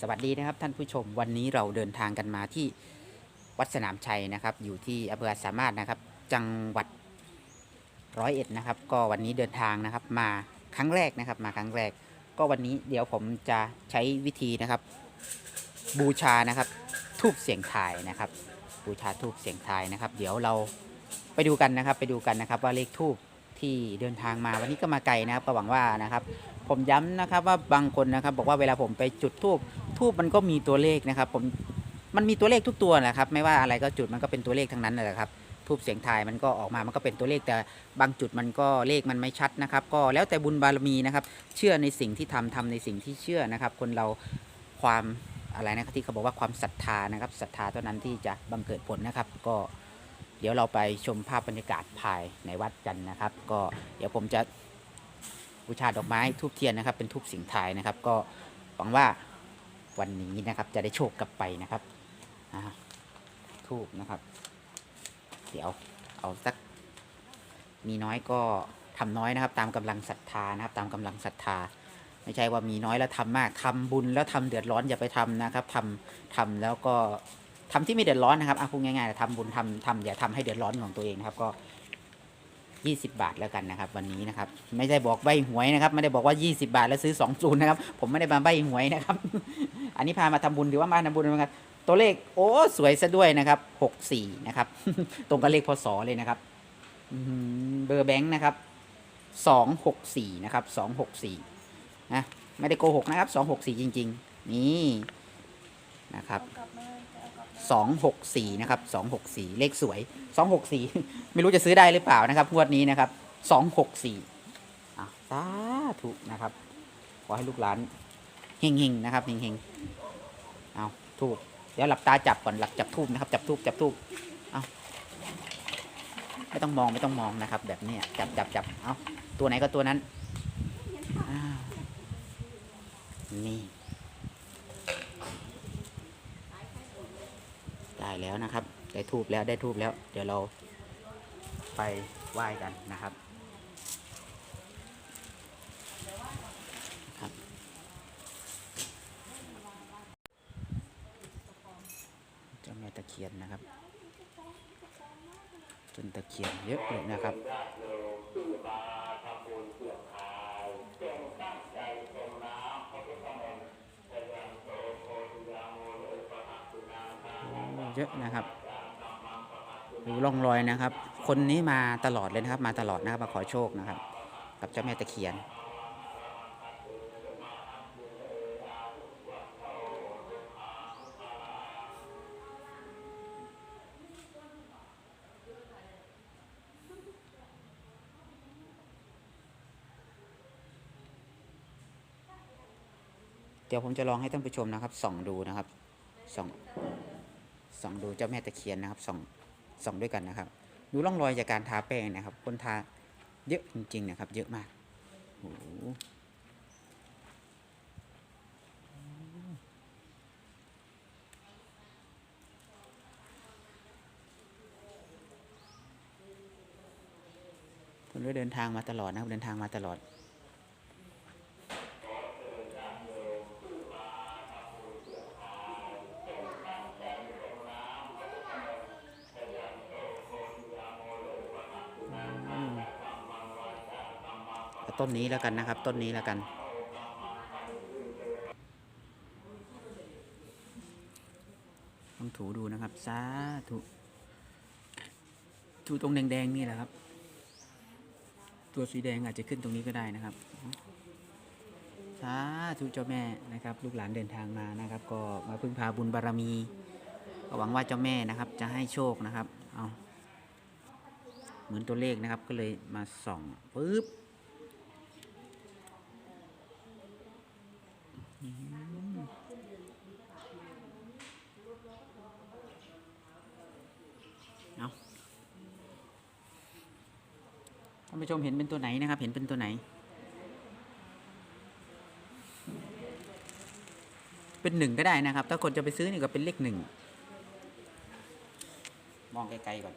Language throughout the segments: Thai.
สวัสดีนะครับท่านผู้ชมวันนี้เราเดินทางกันมาที่วัดสนามชัยนะครับ อยู่ที่อำเภอสามารถนะครับ จังหวัดร้อยเอ็ดนะครับ ก็วันนี้เดินทางนะครับ มาครั้งแรกนะครับ มาครั้งแรก ก็วันนี้เดี๋ยวผมจะใช้วิธีนะครับ บูชานะครับทูบเสียงทายนะครับ บูชาทูบเสียงทายนะครับ เดี๋ยวเราไปดูกันนะครับ ไปดูกันนะครับ ว่าเลขทูบที่เดินทางมาวันนี้ก็มาไกลนะครับก็หวังว่านะครับ ผมย้ำนะครับว่าบางคนนะครับ บอกว่าเวลาผมไปจุดทูบ ทูบมันก็มีตัวเลขนะครับ ผมมันมีตัวเลขทุกตัวแหละครับ ไม่ว่าอะไรก็จุดมันก็เป็นตัวเลขทั้งนั้นแหละครับทูบเสียงทายมันก็ออกมามันก็เป็นตัวเลขแต่บางจุดมันก็เลขมันไม่ชัดนะครับ ก็แล้วแต่บุญบารมีนะครับ เชื่อในสิ่งที่ทำทำในสิ่งที่เชื่อนะครับ คนเราความอะไรนะครับที่เขาบอกว่าความศรัทธานะครับศรัทธาเท่านั้นที่จะบังเกิดผลนะครับ ก็เดี๋ยวเราไปชมภาพบรรยากาศภายในวัดกันนะครับ ก็เดี๋ยวผมจะบูชาดอกไม้ทูบเทียนนะครับ เป็นทูบสิงทายนะครับ ก็หวังว่า วันนี้นะครับ จะได้โชคกลับไปนะครับทูบนะครับ เดี๋ยวเอาสัก มีน้อยก็ทำน้อยนะครับ ตามกำลังศรัทธานะครับ ตามกำลังศรัทธา ไม่ใช่ว่ามีน้อยแล้วทำมากทำบุญแล้วทำเดือดร้อนอย่าไปทำนะครับทำทำแล้วก็ทำที่ไม่เดือดร้อนนะครับอะพูดง่ายๆทำบุญทำทำอย่าทำให้เดือดร้อนของตัวเองนะครับ ก็ 20 บาทแล้วกันนะครับ วันนี้นะครับ ไม่ได้บอกใบหวยนะครับ ไม่ได้บอกว่า 20 บาทแล้วซื้อ2ศูนย์นะครับ ผมไม่ได้มาใบหวยนะครับ อันนี้พามาทำบุญหรือว่ามาทำบุญนะครับตัวเลขโอ้สวยซะด้วยนะครับ 64 นะครับ ตรงกับเลขพศเลยนะครับเบอร์แบงค์นะครับ 264 นะครับ 264นะไม่ได้โกหกนะครับ 264 จริง ๆ นี่นะครับ สองหกสี่นะครับสองหกสี่เลขสวยสองหกสี่ไม่รู้จะซื้อได้หรือเปล่านะครับ งวดนี้นะครับสองหกสี่อะสาธุนะครับ ขอให้ลูกหลานเฮงๆนะครับเฮงๆเอาทูบเดี๋ยวหลับตาจับก่อนหลับจับทูบนะครับ จับทูบจับทูบเอาไม่ต้องมองไม่ต้องมองนะครับ แบบนี้จับจับจับเอาตัวไหนก็ตัวนั้นนี่ ได้แล้วนะครับ ได้ทูบแล้วได้ทูบแล้ว เดี๋ยวเราไปไหว้กันนะครับครับ เจ้าแม่ตะเคียนนะครับต้นตะเคียนเยอะเลยนะครับ เยอะนะครับดูร่องรอยนะครับ คนนี้มาตลอดเลยนะครับ มาตลอดนะครับมาขอโชคนะครับ กับเจ้าแม่ตะเคียน เดี๋ยวผมจะลองให้ท่านผู้ชมนะครับส่องดูนะครับส่อง ส่องดูเจ้าแม่ตะเคียนนะครับส่องส่องด้วยกันนะครับ ดูร่องรอยจากการทาแป้งนะครับ คนทาเยอะจริงๆนะครับ เยอะมากโอ้คนก็เดินทางมาตลอดนะครับเดินทางมาตลอด ต้นนี้แล้วกันนะครับ ต้นนี้แล้วกัน ต้องถูดูนะครับสาธุถูตรงแดงๆนี่แหละครับ ตัวสีแดงอาจจะขึ้นตรงนี้ก็ได้นะครับสาธุเจ้าแม่นะครับ ลูกหลานเดินทางมานะครับ ก็มาพึ่งพาบุญบารมีก็หวังว่าเจ้าแม่นะครับ จะให้โชคนะครับ เอาเหมือนตัวเลขนะครับก็เลยมาส่องปุ๊บ เอาท่านผู้ชมเห็นเป็นตัวไหนนะครับ เห็นเป็นตัวไหน เป็นหนึ่งก็ได้นะครับ ถ้าคนจะไปซื้อนี่ก็เป็นเลขหนึ่ง มองไกลๆก่อน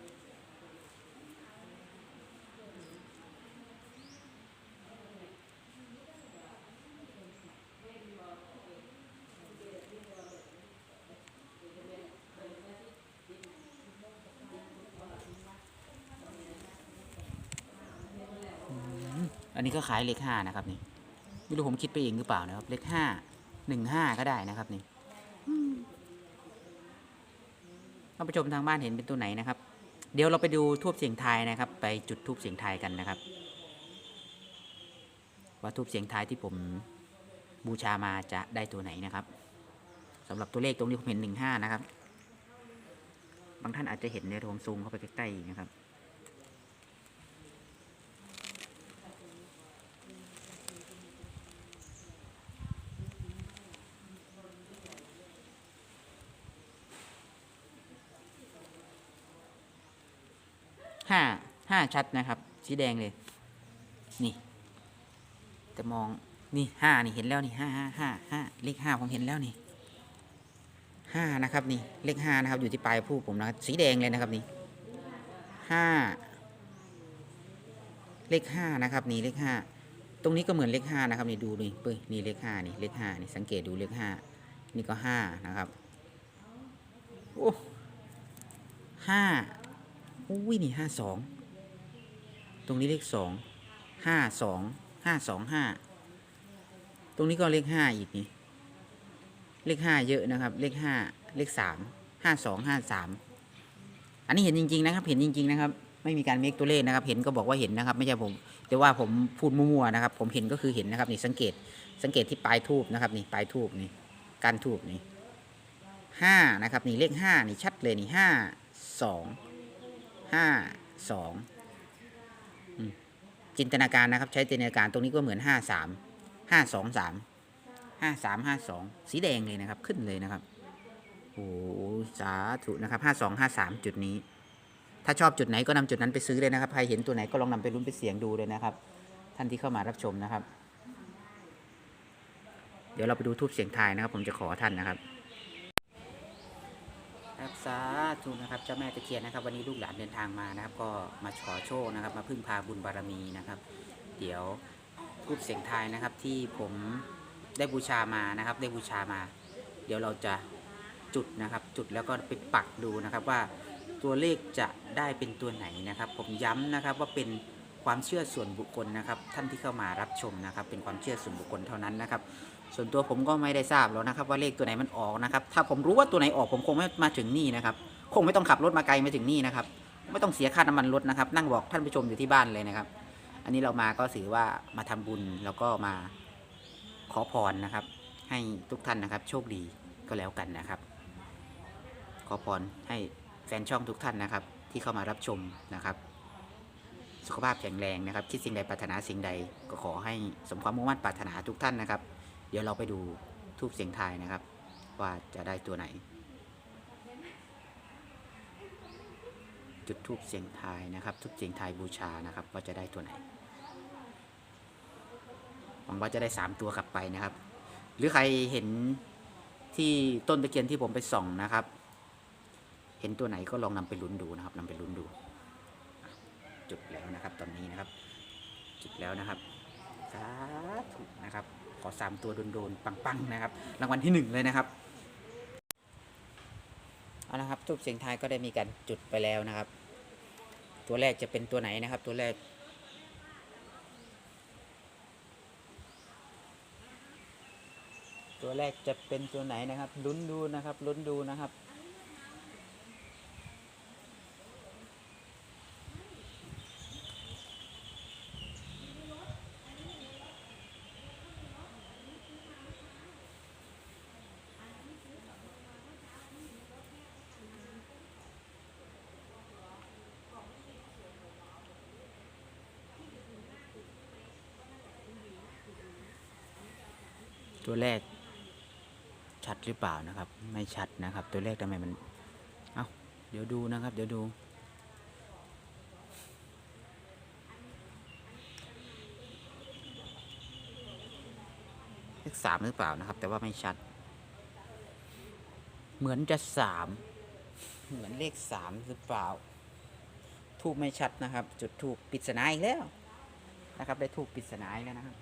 นนี้ก็ขายเลขห้านะครับนี่ไม่รู้ผมคิดไปเองหรือเปล่านะครับ เลขห้าหนึ่งห้าก็ได้นะครับนี่ท่านผู้ชมทางบ้านเห็นเป็นตัวไหนนะครับ เดี๋ยวเราไปดูทูบเสียงทายนะครับ ไปจุดทูบเสียงทายกันนะครับ ว่าทูบเสียงทายที่ผมบูชามาจะได้ตัวไหนนะครับสำหรับตัวเลขตรงนี้ผมเห็นหนึ่งห้านะครับ บางท่านอาจจะเห็นในโทมซูมเข้าไปใกล้ๆนะครับ ห้าห้า ชัดนะครับ สีแดงเลย นี่จะมองนี่ห้านี่เห็นแล้วนี่ห้าห้าห้าห้าเลขห้าผมเห็นแล้วนี่ห้านะครับนี่เลขห้านะครับ อยู่ที่ปลายผู้ผมนะครับสีแดงเลยนะครับนี่ห้าเลขห้านะครับนี่เลขห้าตรงนี้ก็เหมือนเลขห้านะครับนี่ดูนี่เป้ยนี่เลขห้านี่เลขห้านี่สังเกตดูเลขห้านี่ก็ห้านะครับโอ้ห้าอุ้ยนี่ห้าสอง ตรงนี้เลขสองห้าสองห้าสองห้าตรงนี้ก็เลขห้าอีกนี่เลขห้าเยอะนะครับ เลขห้าเลขสามห้าสองห้าสามอันนี้เห็นจริง ๆ นะครับ เห็นจริง ๆ นะครับ ไม่มีการเมคตัวเลขนะครับ เห็นก็บอกว่าเห็นนะครับ ไม่ใช่ผม แต่ว่าผมพูดมั่วๆนะครับ ผมเห็นก็คือเห็นนะครับนี่สังเกตสังเกตที่ปลายทูบนะครับนี่ปลายทูบนี่การทูบนี่ห้านะครับนี่เลขห้านี่ชัดเลยนี่ห้าสองห้าสอง จินตนาการนะครับ ใช้จินตนาการตรงนี้ก็เหมือนห้าสามห้าสองสามห้าสามห้าสองสีแดงเลยนะครับขึ้นเลยนะครับโอ้สาธุนะครับห้าสองห้าสามจุดนี้ ถ้าชอบจุดไหนก็นำจุดนั้นไปซื้อเลยนะครับใครเห็นตัวไหนก็ลองนำไปลุ้นไปเสียงดูเลยนะครับ ท่านที่เข้ามารับชมนะครับ เดี๋ยวเราไปดูทูบเสียงทายนะครับ ผมจะขอท่านนะครับ ครับสาธุนะครับเจ้าแม่ตะเคียนนะครับ วันนี้ลูกหลานเดินทางมานะครับ ก็มาขอโชคนะครับ มาพึ่งพาบุญบารมีนะครับ เดี๋ยวทูบเสียงทายนะครับที่ผมได้บูชามานะครับ ได้บูชามา เดี๋ยวเราจะจุดนะครับ จุดแล้วก็ไปปักดูนะครับว่าตัวเลขจะได้เป็นตัวไหนนะครับ ผมย้ำนะครับว่าเป็นความเชื่อส่วนบุคคลนะครับ ท่านที่เข้ามารับชมนะครับ เป็นความเชื่อส่วนบุคคลเท่านั้นนะครับ ส่วนตัวผมก็ไม่ได้ทราบหรอกนะครับ ว่าเลขตัวไหนมันออกนะครับ ถ้าผมรู้ว่าตัวไหนออกผมคงไม่มาถึงนี่นะครับ คงไม่ต้องขับรถมาไกลมาถึงนี่นะครับ ไม่ต้องเสียค่าน้ำมันรถนะครับ นั่งบอกท่านผู้ชมอยู่ที่บ้านเลยนะครับ อันนี้เรามาก็ถือว่ามาทำบุญแล้วก็มาขอพรนะครับ ให้ทุกท่านนะครับ โชคดีก็แล้วกันนะครับ ขอพรให้แฟนช่องทุกท่านนะครับ ที่เข้ามารับชมนะครับ สุขภาพแข็งแรงนะครับ คิดสิ่งใดปรารถนาสิ่งใดก็ขอให้สมความมุ่งมั่นปรารถนาทุกท่านนะครับ เดี๋ยวเราไปดูทูบเสียงทายนะครับ ว่าจะได้ตัวไหน จุดทูบเสียงทายนะครับทูบเสียงทายบูชานะครับ ว่าจะได้ตัวไหนหวังว่าจะได้สามตัวกลับไปนะครับ หรือใครเห็นที่ต้นตะเคียนที่ผมไปส่องนะครับ เห็นตัวไหนก็ลองนำไปลุ้นดูนะครับนำไปลุ้นดู จุดแล้วนะครับตอนนี้นะครับ จุดแล้วนะครับสาธุนะครับ ขอสามตัวโดนๆ ปังๆ นะครับ รางวัลที่หนึ่งเลยนะครับ เอาละครับทูบเสียงทายก็ได้มีการจุดไปแล้วนะครับ ตัวแรกจะเป็นตัวไหนนะครับ ตัวแรก ตัวแรกจะเป็นตัวไหนนะครับลุ้นดูนะครับลุ้นดูนะครับ ตัวแรกชัดหรือเปล่านะครับ ไม่ชัดนะครับ ตัวเลขทำไมมัน เอาเดี๋ยวดูนะครับ เดี๋ยวดู เลขสามหรือเปล่านะครับ แต่ว่าไม่ชัด เหมือนจะสามเหมือนเลขสามหรือเปล่า ทูบไม่ชัดนะครับ จุดทูบปริศนาอีกแล้วนะครับ ได้ทูบปริศนาอีกแล้วนะครับ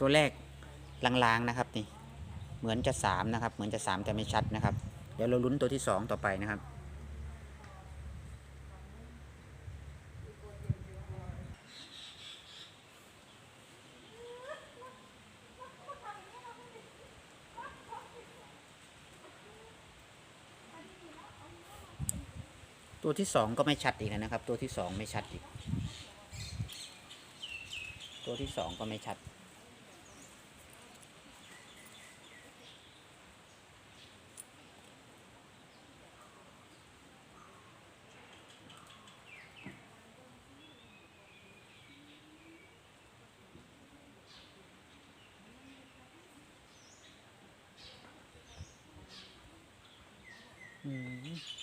ตัวแรกลางๆนะครับนี่เหมือนจะสามนะครับ เหมือนจะสามแต่ไม่ชัดนะครับ เดี๋ยวเราลุ้นตัวที่สองต่อไปนะครับ ตัวที่สองก็ไม่ชัดอีกนะครับ ตัวที่สองไม่ชัดอีก ตัวที่สองก็ไม่ชัด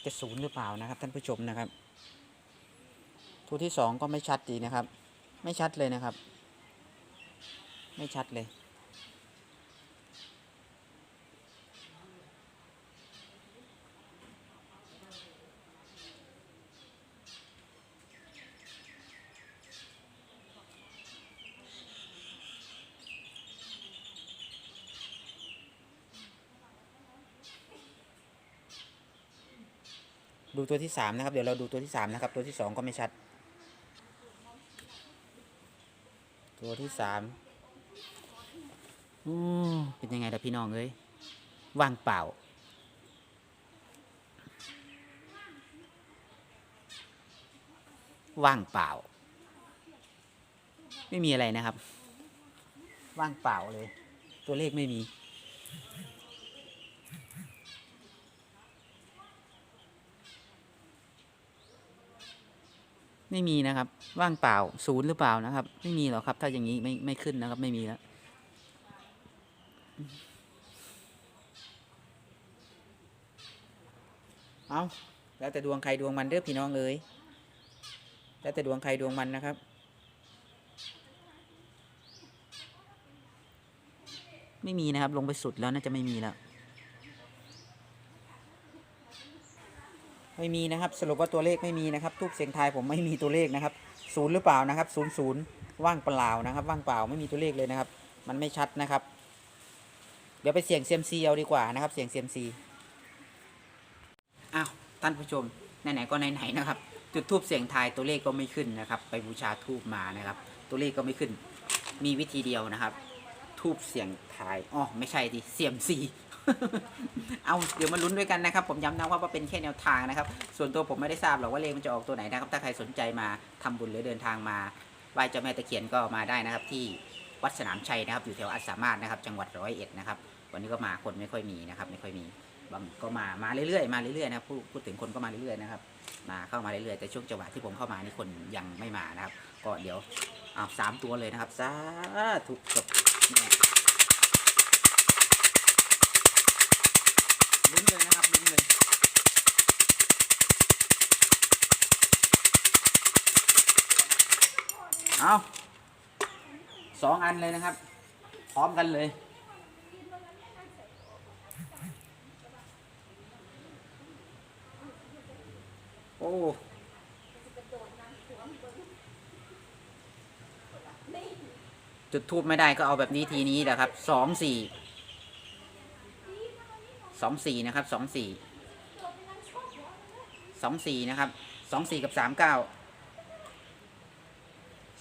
จะศูนย์หรือเปล่านะครับท่านผู้ชมนะครับ ตัวที่สองก็ไม่ชัดดีนะครับ ไม่ชัดเลยนะครับ ไม่ชัดเลย ดูตัวที่สามนะครับ เดี๋ยวเราดูตัวที่สามนะครับ ตัวที่สองก็ไม่ชัด ตัวที่สามอือเป็นยังไงล่ะพี่น้องเอ้ยว่างเปล่า ว่างเปล่า ไม่มีอะไรนะครับ ว่างเปล่าเลย ตัวเลขไม่มี ไม่มีนะครับ ว่างเปล่าศูนย์หรือเปล่านะครับ ไม่มีหรอกครับ ถ้าอย่างนี้ไม่ไม่ขึ้นนะครับ ไม่มีแล้วเอาแล้วแต่ดวงใครดวงมันเด้อพี่น้องเอ้ยแล้วแต่ดวงใครดวงมันนะครับ ไม่มีนะครับ ลงไปสุดแล้วน่าจะไม่มีแล้ว ไม่มีนะครับ สรุปว่าตัวเลขไม่มีนะครับทูบเสียงทายผมไม่มีตัวเลขนะครับศูนย์หรือเปล่านะครับศูนย์ศูนย์ว่างเปล่านะครับ ว่างเปล่าไม่มีตัวเลขเลยนะครับ มันไม่ชัดนะครับ เดี๋ยวไปเสี่ยงเซียมซีเอาดีกว่านะครับ เสี่ยงเซียมซีอ้าวท่านผู้ชมไหนๆก็ไหนๆนะครับ จุดทูบเสียงทายตัวเลขก็ไม่ขึ้นนะครับ ไปบูชาทูบมานะครับ ตัวเลขก็ไม่ขึ้น มีวิธีเดียวนะครับ ทูบเสียงทายอ๋อไม่ใช่ดิเสียมซี เอาเดี๋ยวมาลุ้นด้วยกันนะครับ ผมย้ำนะว่าเป็นแค่แนวทางนะครับ ส่วนตัวผมไม่ได้ทราบหรอกว่าเลขมันจะออกตัวไหนนะครับ ถ้าใครสนใจมาทำบุญหรือเดินทางมาไหว้เจ้าแม่ตะเคียนก็มาได้นะครับ ที่วัดสนามชัยนะครับ อยู่แถวอัสสามารถนะครับ จังหวัดร้อยเอ็ดนะครับ วันนี้ก็มาคนไม่ค่อยมีนะครับ ไม่ค่อยมีบางก็มามาเรื่อยๆมาเรื่อยๆนะครับพูดพูดถึงคนก็มาเรื่อยๆนะครับมาเข้ามาเรื่อยๆแต่ช่วงจังหวะที่ผมเข้ามานี่คนยังไม่มานะครับ ก็เดี๋ยวเอาสามตัวเลยนะครับสาธุกับเนี่ย ลุ้นเลยนะครับลุ้นเลยเอาสองอันเลยนะครับ พร้อมกันเลยโอ้จุดทูบไม่ได้ก็เอาแบบนี้ทีนี้แหละครับสองสี่ สองสี่นะครับสองสี่สองสี่นะครับสองสี่กับสามเก้า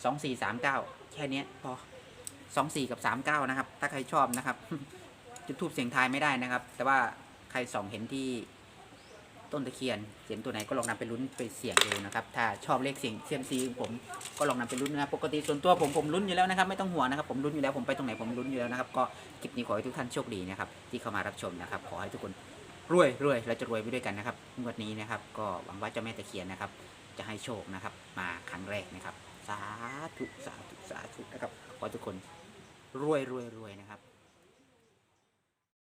สองสี่สามเก้าแค่นี้พอสองสี่กับสามเก้านะครับ ถ้าใครชอบนะครับจุดทูบเสียงทายไม่ได้นะครับ แต่ว่าใครส่องเห็นที่ ต้นตะเคียนเห็นตัวไหนก็ลองนำไปลุ้นไปเสี่ยงดูนะครับ ถ้าชอบเลขเสียงเซียมซีผมก็ลองนำไปลุ้นนะครับ ปกติส่วนตัวผมผมลุ้นอยู่แล้วนะครับไม่ต้องห่วงนะครับผมลุ้นอยู่แล้วผมไปตรงไหนผมลุ้นอยู่แล้วนะครับก็คลิปนี้ขอให้ทุกท่านโชคดีนะครับที่เข้ามารับชมนะครับ ขอให้ทุกคนรวยรวยและจะรวยไปด้วยกันนะครับงวดนี้นะครับ ก็หวังว่าเจ้าแม่ตะเคียนนะครับ จะให้โชคนะครับ มาครั้งแรกนะครับ สาธุสาธุสาธุนะครับขอทุกคนรวยรวยรวยนะครับ